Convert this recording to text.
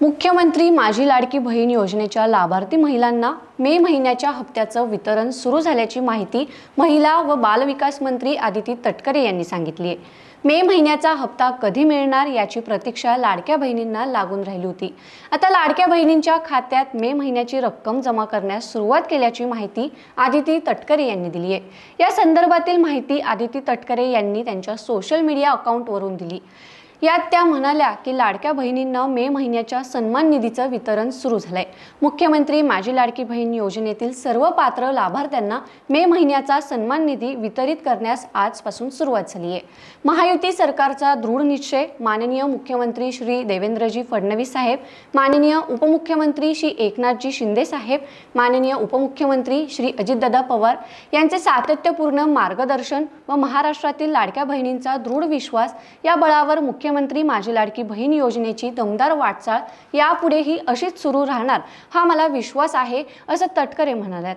मुख्यमंत्री माझी लाडकी बहीण योजनेच्या लाभार्थी महिलांना मे महिन्याच्या हप्त्याचं वितरण सुरू झाल्याची माहिती महिला व बालविकास मंत्री आदिती तटकरे यांनी सांगितली आहे मे महिन्याचा हप्ता कधी मिळणार याची प्रतीक्षा लाडक्या बहिणींना लागून राहिली होती. आता लाडक्या बहिणींच्या खात्यात मे महिन्याची रक्कम जमा करण्यास सुरुवात केल्याची माहिती आदिती तटकरे यांनी दिली आहे या संदर्भातील माहिती आदिती तटकरे यांनी त्यांच्या सोशल मीडिया अकाउंटवरून दिली. यात त्या म्हणाल्या की लाडक्या बहिणींना मे महिन्याच्या सन्मान निधीचं वितरण सुरू झालंय. मुख्यमंत्री माझी लाडकी बहीण योजनेतील सर्व पात्र लाभार्थ्यांना मे महिन्याचा सन्मान निधी वितरित करण्यास आजपासून सुरुवात झाली आहे महायुती सरकारचा दृढ निश्चय माननीय मुख्यमंत्री श्री देवेंद्रजी फडणवीस साहेब माननीय उपमुख्यमंत्री श्री एकनाथजी शिंदे साहेब माननीय उपमुख्यमंत्री श्री अजितदादा पवार यांचे सातत्यपूर्ण मार्गदर्शन व महाराष्ट्रातील लाडक्या बहिणींचा दृढ विश्वास या बळावर मुख्य मुख्यमंत्री माझी लाडकी बहीण योजनेची दमदार वाटचाल यापुढेही अशीच सुरू राहणार हा मला विश्वास आहे असं तटकरे म्हणाल्यात.